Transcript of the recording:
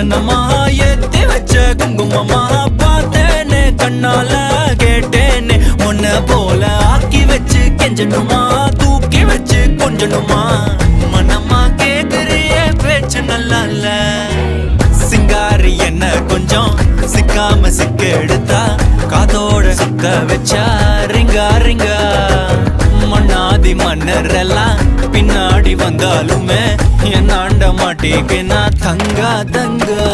சந்தனமா ஏத்தி வச்ச குங்குமமா பார்த்தேனே கண்ணால கேட்டேனே. உன்ன போல ஆக்கி வச்சு கெஞ்சணுமா தூக்கி வச்சு கொஞ்சணுமா? மனமா கேக்குறிய பேச்சு நல்லா இல்ல. சிங்காரி என்ன கொஞ்சம் சிக்காம சிக்க எடுத்தா காதோட சுத்த வச்சா ரிங்கா ரிங்கா. மண்ணாதி மன்னர் எல்லாம் பின்னாடி வந்தாலுமே వాటేకే నా తంగా దంగా